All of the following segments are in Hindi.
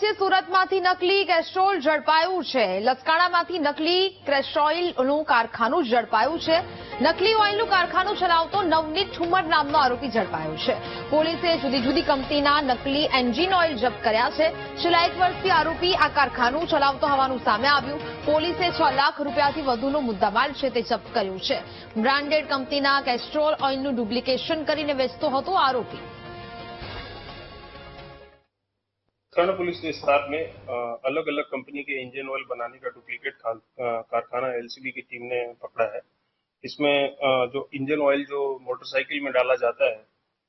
વચ્ચે સુરતમાંથી નકલી કેસ્ટ્રોલ ઝડપાયું છે. લસકાણામાંથી નકલી ક્રેસ્ટ્રોઇલનું કારખાનું ઝડપાયું છે. નકલી ઓઇલનું કારખાનું ચલાવતો નવનીત ઠુમર નામનો આરોપી ઝડપાયો છે. પોલીસે જુદી જુદી કંપનીના નકલી એન્જિન ઓઇલ જપ્ત કર્યા છે. છેલ્લા એક વર્ષથી આરોપી આ કારખાનું ચલાવતો હોવાનું સામે આવ્યું. પોલીસે છ લાખ રૂપિયાથી વધુનો મુદ્દામાલ છે તે જપ્ત કર્યું છે. બ્રાન્ડેડ કંપનીના કેસ્ટ્રોલ ઓઇલનું ડુપ્લિકેશન કરીને વેચતો હતો આરોપી. थाना पुलिस ने विस्तार में अलग अलग कंपनी के इंजन ऑयल बनाने का डुप्लीकेट कारखाना एलसीबी की टीम ने पकड़ा है। इसमें जो इंजन ऑयल जो मोटरसाइकिल में डाला जाता है,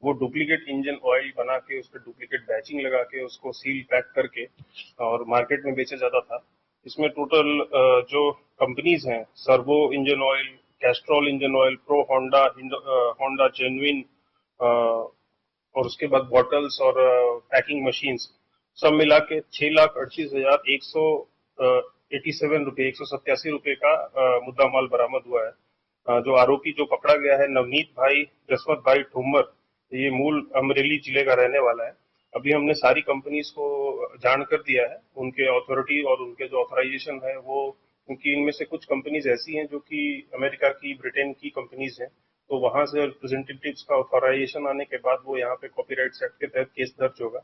वो डुप्लीकेट इंजन ऑयल बना के उस पर डुप्लीकेट बैचिंग लगा के, उसको सील पैक करके, और मार्केट में बेचा जाता था। इसमें टोटल जो कंपनीज़ हैं, Servo engine oil, Castrol engine oil, pro Honda Honda genuine और उसके बाद बॉटल्स और पैकिंग मशीन्स। सब मिला के छह लाख अड़तीस हज़ार एक सौ एटी सेवन रुपये, एक सौ सत्यासी रुपये का मुद्दा माल बरामद हुआ है। जो आरोपी जो पकड़ा गया है, नवनीत भाई, जसवंत भाई ठुमर, ये मूल अमरेली ज़िले का रहने वाला है। अभी हमने सारी कंपनीज़ को जान कर दिया है, उनके अथॉरिटी और उनके जो ऑथराइजेशन है, वो क्योंकि इनमें से कुछ कंपनीज़ ऐसी हैं जो कि अमेरिका की, ब्रिटेन की कंपनीज़ हैं तो वहाँ से रिप्रेजेंटेटिव्स का ऑथराइजेशन आने के बाद वो यहाँ पे कॉपीराइट एक्ट के तहत केस दर्ज होगा।